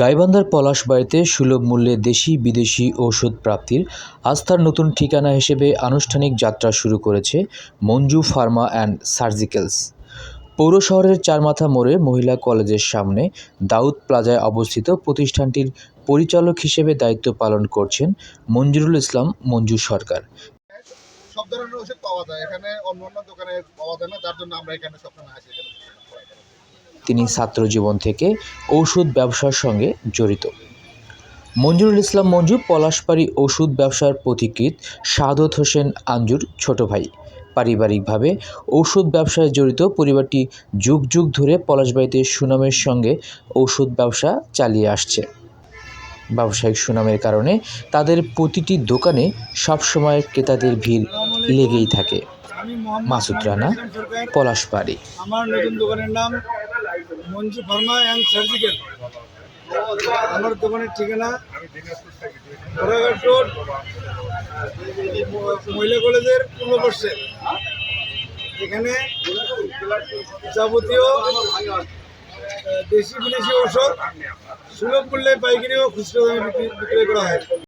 গাইবান্ধার পলাশবাড়িতে সুলভ মূল্যে দেশি, বিদেশি ঔষধ প্রাপ্তির আস্থার নতুন ঠিকানা হিসেবে আনুষ্ঠানিক যাত্রা শুরু করেছে মঞ্জু ফার্মা অ্যান্ড সার্জিক্যালস। পৌর শহরের চারমাথা মোড়ে মহিলা কলেজের সামনে দাউদ প্লাজায় অবস্থিত প্রতিষ্ঠানটির পরিচালক হিসেবে দায়িত্ব পালন করছেন মঞ্জুরুল ইসলাম, মঞ্জু সরকার। সব ধরনের ওষুধ পাওয়া যায়। এখানে অন্য অন্য দোকানে পাওয়া যায় না জন্য আমরা এখানে আসি তিনি ছাত্র জীবন থেকে ঔষধ ব্যবসার সঙ্গে জড়িত। মঞ্জুরুল ইসলাম মঞ্জু পলাশবাড়ি ওষুধ ব্যবসার পথিকৃৎ সাদত হোসেন আঞ্জুর ছোট ভাই। পারিবারিকভাবে ঔষধ ব্যবসায় জড়িত পরিবারটি যুগ যুগ ধরে পলাশবাড়িতে সুনামের সঙ্গে ঔষধ ব্যবসা চালিয়ে আসছে। ব্যবসায়িক সুনামের কারণে তাদের প্রতিটি দোকানে সবসময় ক্রেতাদের ভিড় লেগেই থাকে। মাসুদ রানা, পলাশবাড়ি। আমার নতুন দোকানের নাম মঞ্জু ফার্মা অ্যান্ড সার্জিক্যাল আমার দোকানের ঠিকানা বড়াঘাট রোড, মহিলা কলেজের পূর্ব পার্শ্বে এখানে যাবতীয় দেশি বিদেশি ঔষধ, সুলভ মূল্যে পাইকারি ও খুচরো দামে বিক্রি করা হয়।